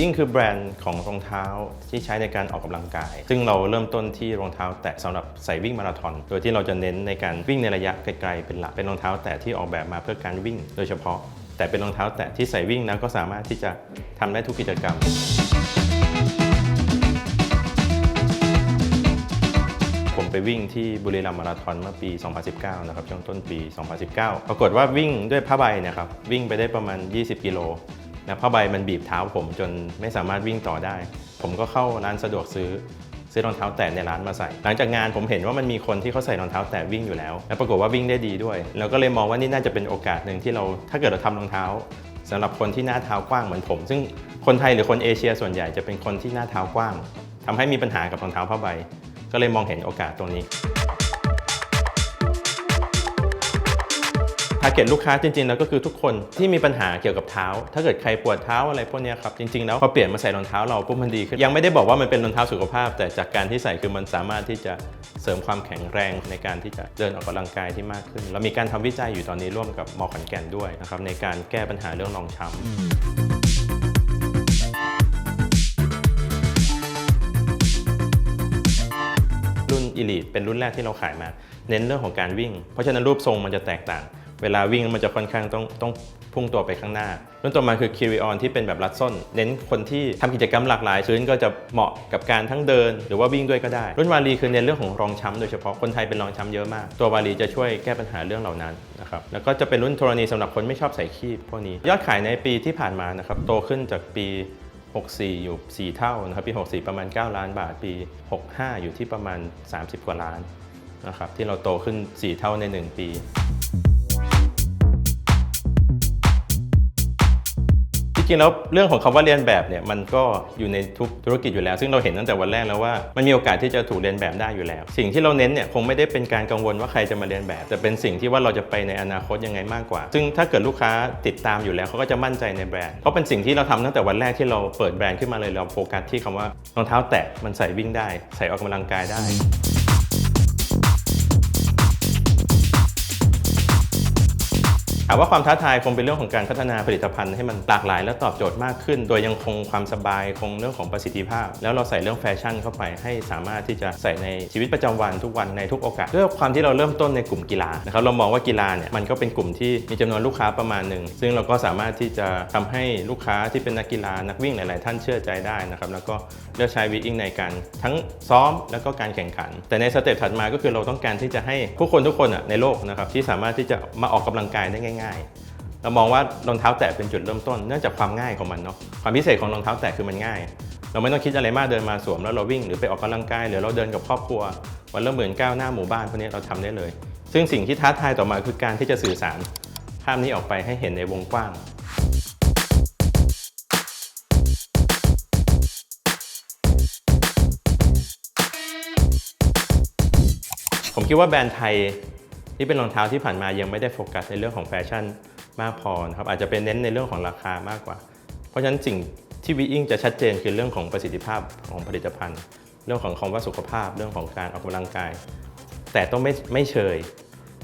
Wing คือแบรนด์ของรองเท้าที่ใช้ในการออกกำลังกาย ซึ่งเราเริ่มต้นที่รองเท้าแตะสำหรับใส่วิ่งมาราธอน โดยที่เราจะเน้นในการวิ่งในระยะไกลๆเป็นหลัก เป็นรองเท้าแตะที่ออกแบบมาเพื่อการวิ่ง โดยเฉพาะ แต่เป็นรองเท้าแตะที่ใส่วิ่งแล้วก็สามารถที่จะทำได้ทุกกิจกรรมผมไปวิ่งที่บุรีรัมย์มาราธอนเมื่อปี 2019 นะครับช่วงต้นปี 2019 ปรากฏว่าวิ่งด้วยผ้าใบนะครับวิ่งไปได้ประมาณ 20 กิโล นะผ้าใบมันบีบเท้าผมจนไม่สามารถวิ่งต่อได้ ผมก็เข้าร้านสะดวกซื้อซื้อรองเท้าแตะในร้านมาใส่ หลังจากงานผมเห็นว่ามันมีคนที่เขาใส่รองเท้าแตะวิ่งอยู่แล้ว และปรากฏว่าวิ่งได้ดีด้วยแล้วก็เลยมองว่านี่น่าจะเป็นโอกาสหนึ่งที่เราถ้าเกิดเราทำรองเท้าสำหรับคนที่หน้าเท้ากว้างเหมือนผม ซึ่งคนไทยหรือคนเอเชียส่วนใหญ่จะเป็นคนที่หน้าเท้ากว้างทำให้มีปัญหากับรองเท้าผ้าใบ ก็เลยมองเห็นโอกาสตรงนี้าร์เก็ตลูกค้าจริงๆแล้วก็คือทุกคนที่มีปัญหาเกี่ยวกับเท้า ถ้าเกิดใครปวดเท้าอะไรพวกนี้ครับจริงๆแล้วพอเปลี่ยนมาใส่รองเท้าเราปุ๊บมันดีขึ้นยังไม่ได้บอกว่ามันเป็นรองเท้าสุขภาพ แต่จากการที่ใส่คือมันสามารถที่จะเสริมความแข็งแรงในการที่จะเดินออกกำลังกายที่มากขึ้นเรามีการทำวิจัยอยู่ตอนนี้ร่วมกับมอขอนแก่นด้วยนะครับในการแก้ปัญหาเรื่องรองช้ำรุ่น Elite เป็นรุ่นแรกที่เราขายมา เน้นเรื่องของการวิ่ง เพราะฉะนั้นรูปทรงมันจะแตกต่าง เวลาวิ่งมันจะค่อนข้างต้องต้องพุ่งตัวไปข้างหน้ารุ่นต่อมาคือ c a r r y on ที่เป็นแบบรัดส้น เน้นคนที่ทำกิจกรรมหลากหลายชื้นก็จะเหมาะกับการทั้งเดิน หรือว่าวิ่งด้วยก็ได้ รุ่นวาลีคือเน้นเรื่องของรองช้ำโดยเฉพาะคนไทยเป็นรองช้ำเยอะมาก ตัววาลีจะช่วยแก้ปัญหาเรื่องเหล่านั้นนะครับแล้วก็จะเป็นรุ่นโทรณีสำหรับคนไม่ชอบใส่คีบพวกนี้ ยอดขายในปีที่ผ่านมานะครับโตขึ้นจากปี64 อยู่ 4 เท่านะครับปี 64 ประมาณ 9 ล้านบาท ปี 65 อยู่ที่ประมาณ 30 กว่าล้านนะครับที่เราโตขึ้น 4 เท่าใน 1 ปี ริงๆแล้วเรื่องของคำว่าเรียนแบบเนี่ยมันก็อยู่ในทุกธุรกิจอยู่แล้ว ซึ่งเราเห็นตั้งแต่วันแรกแล้วว่ามันมีโอกาสที่จะถูกเรียนแบบได้อยู่แล้ว สิ่งที่เราเน้นเนี่ยคงไม่ได้เป็นการกังวลว่าใครจะมาเรียนแบบ แต่เป็นสิ่งที่ว่าเราจะไปในอนาคตยังไงมากกว่า ซึ่งถ้าเกิดลูกค้าติดตามอยู่แล้วเขาก็จะมั่นใจในแบรนด์เพราะเป็นสิ่งที่เราทำตั้งแต่วันแรกที่เราเปิดแบรนด์ขึ้นมาเลยเราโฟกัสที่คำว่ารองเท้าแตะมันใส่วิ่งได้ ใส่ออกกำลังกายได้ ถามว่าความท้าทายคงเป็นเรื่องของการพัฒนาผลิตภัณฑ์ให้มันหลากหลายและตอบโจทย์มากขึ้น โดยยังคงความสบายคงเรื่องของประสิทธิภาพ แล้วเราใส่เรื่องแฟชั่นเข้าไปให้สามารถที่จะใส่ในชีวิตประจำวันทุกวันในทุกโอกาสด้วยความที่เราเริ่มต้นในกลุ่มกีฬานะครับเรามองว่ากีฬาเนี่ยมันก็เป็นกลุ่มที่มีจำนวนลูกค้าประมาณหนึ่งซึ่งเราก็สามารถที่จะทำให้ลูกค้าที่เป็นนักกีฬานักวิ่งหลาย ๆ ท่านเชื่อใจได้นะครับแล้วก็เลือกใช้วิ่งในการทั้งซ้อมแล้วก็การแข่งขัน แต่ในสเต็ปถัดมาก็คือเราต้องการที่จะให้ผู้คนทุกคนอะในโลกนะครับที่สามารถที่จะมาออกกำลังกายได้ง่ายๆเรามองว่ารองเท้าแตะเป็นจุดเริ่มต้น เนื่องจากความง่ายของมันเนาะความพิเศษของรองเท้าแตะคือมันง่าย เราไม่ต้องคิดอะไรมากเดินมาสวมแล้วเราวิ่งหรือไปออกกำลังกายหรือเราเดินกับครอบครัว วันละหมื่นก้าวหน้าหมู่บ้านพวกนี้เราทำได้เลย ซึ่งสิ่งที่ท้าทายต่อมาคือการที่จะสื่อสารภาพนี้ออกไปให้เห็นในวงกว้างผมคิดว่าแบรนด์ไทย ที่เป็นรองเท้าที่ผ่านมายังไม่ได้โฟกัสในเรื่องของแฟชั่นมากพอนะครับอาจจะเป็นเน้นในเรื่องของราคามากกว่า เพราะฉะนั้นสิ่งที่วีอิงจะชัดเจนคือเรื่องของประสิทธิภาพของผลิตภัณฑ์ เรื่องของคำว่าสุขภาพ เรื่องของการออกกำลังกาย แต่ต้องไม่ไม่เชย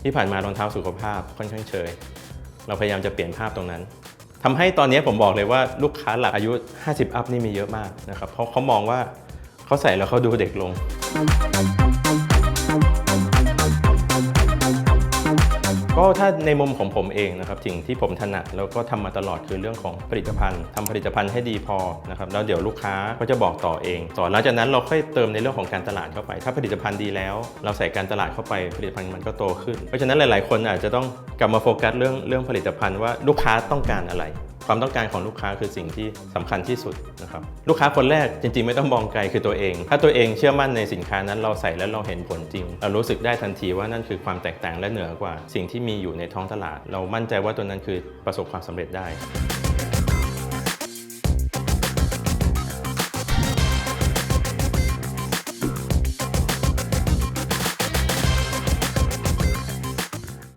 ที่ผ่านมารองเท้าสุขภาพค่อนข้างเชยเราพยายามจะเปลี่ยนภาพตรงนั้นทำให้ตอนนี้ผมบอกเลยว่าลูกค้าหลักอายุ 50 อัพนี่มีเยอะมากนะครับเพราะเขามองว่าเขาใส่แล้วเขาดูเด็กลง ก็ถ้าในมุมของผมเองนะครับสิ่งที่ผมถนัดแล้วก็ทำมาตลอดคือเรื่องของผลิตภัณฑ์ทำผลิตภัณฑ์ให้ดีพอนะครับแล้วเดี๋ยวลูกค้าก็จะบอกต่อเองต่อหลังจากนั้นเราค่อยเติมในเรื่องของการตลาดเข้าไป ถ้าผลิตภัณฑ์ดีแล้ว เราใส่การตลาดเข้าไปผลิตภัณฑ์มันก็โตขึ้น เพราะฉะนั้นหลาย ๆ คนอาจจะต้องกลับมาโฟกัสเรื่องเรื่องผลิตภัณฑ์ว่าลูกค้าต้องการอะไร ความต้องการของลูกค้าคือสิ่งที่สำคัญที่สุดนะครับลูกค้าคนแรกจริง ๆ ไม่ต้องมองไกลคือตัวเอง ถ้าตัวเองเชื่อมั่นในสินค้านั้นเราใส่แล้วเราเห็นผลจริง เรารู้สึกได้ทันทีว่านั่นคือความแตกต่างและเหนือกว่า สิ่งที่มีอยู่ในท้องตลาด เรามั่นใจว่าตัวนั้นคือประสบความสำเร็จได้